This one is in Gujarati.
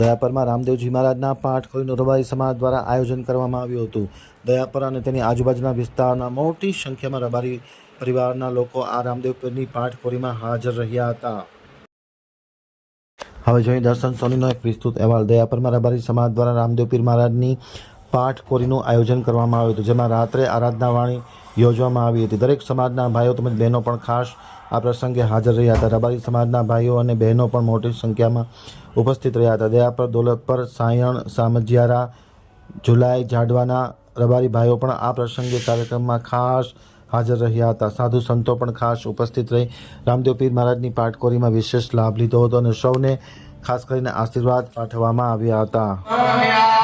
દયાપરમાં રામદેવજી મહારાજના પાઠ ખોરીનું રબારી સમાજ દ્વારા આયોજન કરવામાં આવ્યું હતું. દયાપર અને તેની આજુબાજુના વિસ્તારના મોટી સંખ્યામાં રબારી પરિવારના લોકો આ રામદેવ પાઠખોરીમાં પાઠ હાજર રહ્યા હતા. હવે જોઈએ દર્શન સોનીનો એક વિસ્તૃત અહેવાલ. દયાપરમાં રબારી સમાજ દ્વારા રામદેવ પીર મહારાજની પાઠખોરીનું આયોજન કરવામાં આવ્યું હતું, જેમાં રાત્રે આરાધના વાણી યોજવામાં આવી હતી. દરેક સમાજના ભાઈઓ તેમજ બહેનો પણ ખાસ આ પ્રસંગે હાજર રહ્યા હતા. રબારી સમાજના ભાઈઓ અને બહેનો પણ મોટી સંખ્યામાં ઉપસ્થિત રહ્યા હતા. દયાપર દોલતપર, સાયણ, સામજિયારા, જુલાઈ જાડવાના રબારી ભાઈઓ પણ આ પ્રસંગે કાર્યક્રમમાં ખાસ હાજર રહ્યા હતા. સાધુ સંતો પણ ખાસ ઉપસ્થિત રહી. રામદેવ પીર મહારાજની પાટકોરીમાં વિશેષ લાભ લીધો હતો અને સૌને ખાસ કરીને આશીર્વાદ પાઠવવામાં આવ્યા હતા.